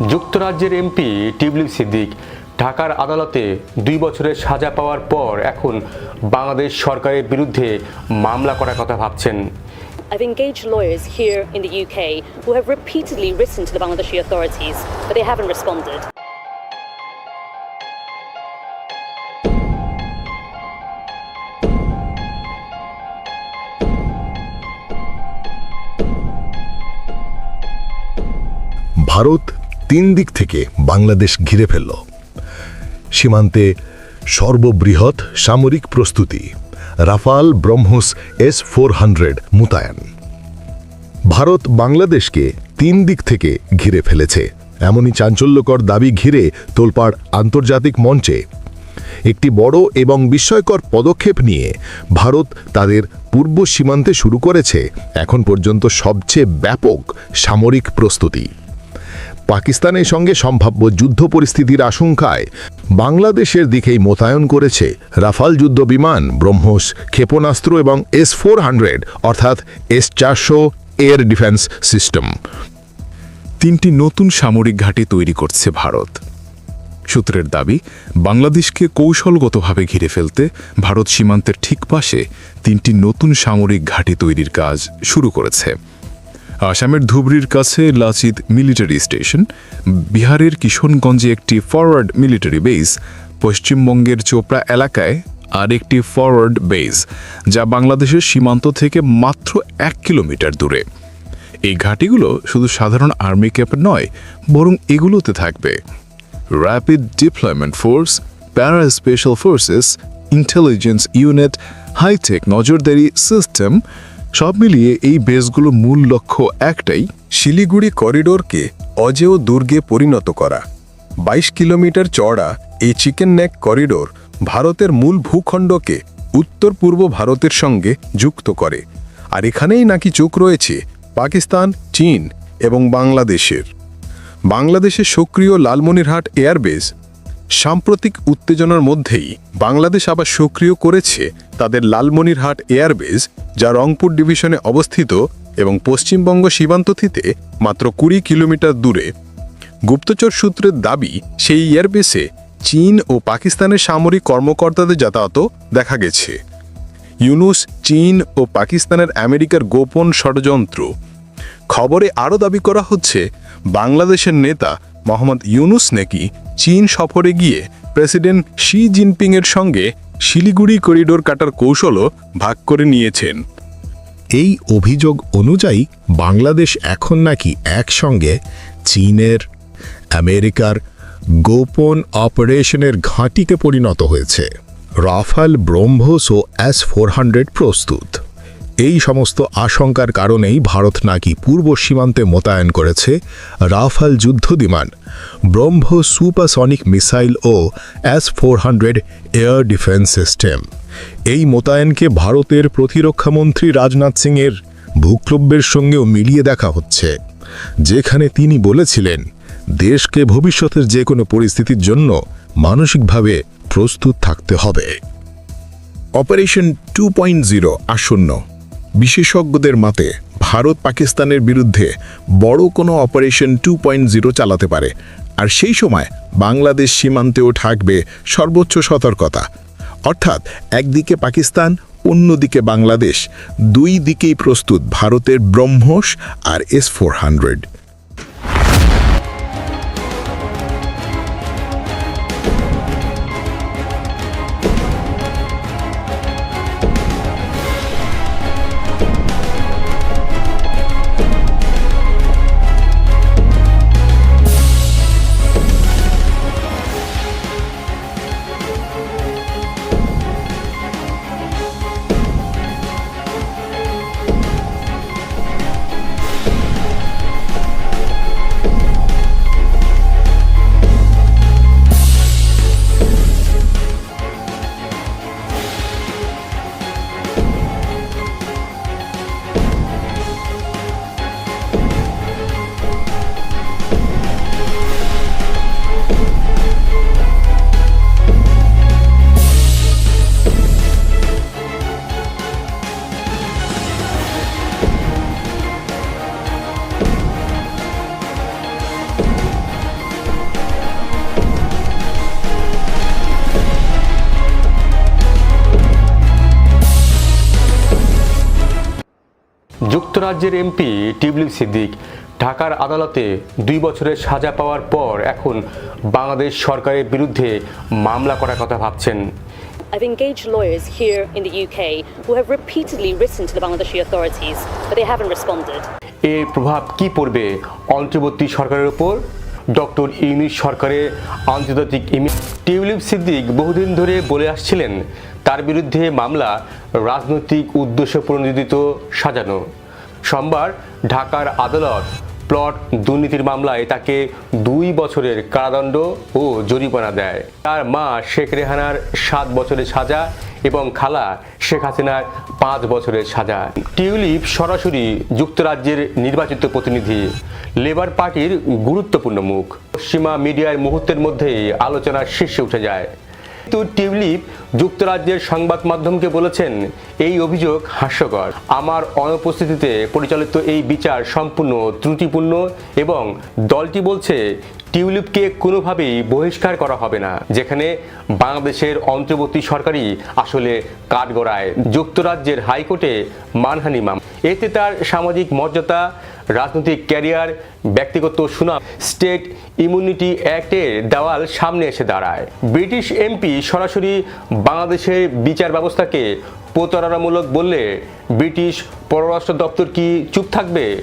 যুক্তরাজ্যের এমপি টিবলিপ সিদ্দিক ঢাকার আদালতে দুই বছরের সাজা পাওয়ার পর এখন বাংলাদেশ সরকারের বিরুদ্ধে মামলা করার কথা ভাবছেন I've engaged lawyers here in the UK who have repeatedly written to the Bangladeshi authorities, but they haven't responded. Bharat তিন দিক থেকে বাংলাদেশ ঘিরে ফেলল। সীমান্তে সর্ববৃহৎ সামরিক প্রস্তুতি, Rafale BrahMos S four hundred মোতায়েন। ভারত বাংলাদেশকে তিন দিক থেকে ঘিরে ফেলেছে। এমনই চাঞ্চল্যকর দাবি ঘিরে তোলপাড় আন্তর্জাতিক মঞ্চে একটি বড় এবং বিস্ময়কর পদক্ষেপ নিয়ে ভারত তাদের পূর্ব সীমান্তে শুরু করেছে। এখন পর্যন্ত সবচেয়ে ব্যাপক সামরিক প্রস্তুতি। পাকিস্তানের সঙ্গে সম্ভাব্য যুদ্ধ পরিস্থিতির আশঙ্কায় বাংলাদেশের দিকেই মোতায়েন করেছে রাফাল যুদ্ধ বিমান, ব্রহ্মোস ক্ষেপণাস্ত্র এবং এস ফোর হান্ড্রেড, অর্থাৎ এস চারশো এয়ার ডিফেন্স সিস্টেম। তিনটি নতুন সামরিক ঘাঁটি তৈরি করছে ভারত। সূত্রের দাবি, বাংলাদেশকে কৌশলগতভাবে ঘিরে ফেলতে ভারত সীমান্তের ঠিক পাশে তিনটি নতুন সামরিক ঘাঁটি তৈরির কাজ শুরু করেছে। আসামের ধুবড়ির কাছে লাচিত মিলিটারি স্টেশন, বিহারের কিশনগঞ্জে একটি ফরওয়ার্ড মিলিটারি বেস পশ্চিমবঙ্গের চোপড়া এলাকায় আর একটি ফরওয়ার্ড বেস যা বাংলাদেশের সীমান্ত থেকে মাত্র এক কিলোমিটার দূরে। এই ঘাঁটিগুলো শুধু সাধারণ আর্মি ক্যাম্প নয়, বরং এগুলোতে থাকবে। Rapid deployment force para special forces intelligence unit hitech নজরদারি সিস্টেম সব মিলিয়ে এই বেসগুলো মূল লক্ষ্য একটাই, শিলিগুড়ি করিডোরকে অজেয় দুর্গে পরিণত করা। ২২ কিলোমিটার চড়া এই চিকেন নেক করিডোর ভারতের মূল ভূখণ্ডকে উত্তর পূর্ব ভারতের সঙ্গে যুক্ত করে, আর এখানেই নাকি চোখ রয়েছে পাকিস্তান, চীন এবং বাংলাদেশের। বাংলাদেশের সক্রিয় লালমনিরহাট এয়ারবেস সাম্প্রতিক উত্তেজনার মধ্যেই বাংলাদেশ আবার সক্রিয় করেছে তাদের লালমনিরহাট এয়ারবেস, যা রংপুর ডিভিশনে অবস্থিত এবং পশ্চিমবঙ্গ সীমান্ত থেকে মাত্র কুড়ি কিলোমিটার দূরে। গুপ্তচর সূত্রের দাবি, সেই এয়ারবেসে চীন ও পাকিস্তানের সামরিক কর্মকর্তাদের যাতায়াতও দেখা গেছে। ইউনুস চীন ও পাকিস্তানের আমেরিকার গোপন ষড়যন্ত্র। খবরে আরও দাবি করা হচ্ছে, বাংলাদেশের নেতা মোহাম্মদ ইউনুস নাকি চীন সফরে গিয়ে প্রেসিডেন্ট শি জিনপিংয়ের সঙ্গে শিলিগুড়ি করিডোর কাটার কৌশলও ভাগ করে নিয়েছেন। এই অভিযোগ অনুযায়ী বাংলাদেশ এখন নাকি একসঙ্গে চীনের, আমেরিকার গোপন অপারেশনের ঘাঁটিতে পরিণত হয়েছে। রাফাল ব্রহ্মোস ও এস ফোর হান্ড্রেড প্রস্তুত। এই সমস্ত আশঙ্কার কারণেই ভারত নাকি পূর্ব সীমান্তে মোতায়েন করেছে রাফাল যুদ্ধ বিমান, ব্রহ্ম সুপারসনিক মিসাইল ও S four hundred air defence system. এই মোতায়েনকে ভারতের প্রতিরক্ষামন্ত্রী রাজনাথ সিংয়ের ভূক্লব্যের সঙ্গেও মিলিয়ে দেখা হচ্ছে, যেখানে তিনি বলেছিলেন, দেশকে ভবিষ্যতের যে কোনো পরিস্থিতির জন্য মানসিকভাবে প্রস্তুত থাকতে হবে। অপারেশন টু পয়েন্ট জিরো আসন্ন। বিশেষজ্ঞদের মতে, ভারত পাকিস্তানের বিরুদ্ধে বড় কোনো অপারেশন টু চালাতে পারে। আর সেই সময় বাংলাদেশ সীমান্তেও থাকবে সর্বোচ্চ সতর্কতা। অর্থাৎ একদিকে পাকিস্তান, অন্যদিকে বাংলাদেশ, দুই দিকেই প্রস্তুত ভারতের ব্রহ্মোস আর এস ফোর হান্ড্রেড। যুক্তরাজ্যের এমপি টিবলিপ সিদ্দিক ঢাকার আদালতে দুই বছরের সাজা পাওয়ার পর এখন বাংলাদেশ সরকারের বিরুদ্ধে মামলা করার কথা ভাবছেন। I've engaged lawyers here in the UK who have repeatedly written to the Bangladeshi authorities, but they haven't responded. এর প্রভাব কি পড়বে অন্তর্বর্তী সরকারের উপর? ডক্টর ইউনিস সরকারের আন্তর্জাতিক টিউলিপ সিদ্দিক বহুদিন ধরে বলে আসছিলেন তার বিরুদ্ধে মামলা রাজনৈতিক উদ্দেশ্য প্রণোদিত সাজানো। সোমবার ঢাকার আদালত প্লট দুর্নীতির মামলায় তাকে দুই বছরের কারাদণ্ড ও জরিমানা দেয়। তার মা শেখ রেহানার সাত বছরের সাজা এবং খালা শেখ হাসিনার পাঁচ বছরের সাজা। টিউলিপ সরাসরি যুক্তরাজ্যের নির্বাচিত প্রতিনিধি, লেবার পার্টির গুরুত্বপূর্ণ মুখ। পশ্চিমা মিডিয়ার মুহূর্তের মধ্যেই আলোচনার শীর্ষে উঠে যায়। কিন্তু টিউলিপ যুক্তরাজ্যের সংবাদ মাধ্যমকে বলেছেন, এই অভিযোগ হাস্যকর। আমার অনুপস্থিতিতে পরিচালিত এই বিচার সম্পূর্ণ ত্রুটিপূর্ণ এবং দলটি বলছে, টিউলিপকে কোনোভাবেই বহিষ্কার করা হবে না, যেখানে বাংলাদেশের অন্তর্বর্তী সরকারই আসলে কাঠগড়ায়। যুক্তরাজ্যের হাইকোর্টে মানহানি মাম এতে তার সামাজিক মর্যাদা রাজনৈতিক ক্যারিয়ার, ব্যক্তিগত সুনাম, স্টেট ইমিউনিটি অ্যাক্টের দেওয়াল সামনে এসে দাঁড়ায়। ব্রিটিশ এমপি সরাসরি বাংলাদেশের বিচার ব্যবস্থাকে প্রতারণামূলক বললে ব্রিটিশ পররাষ্ট্র দপ্তর কি চুপ থাকবে?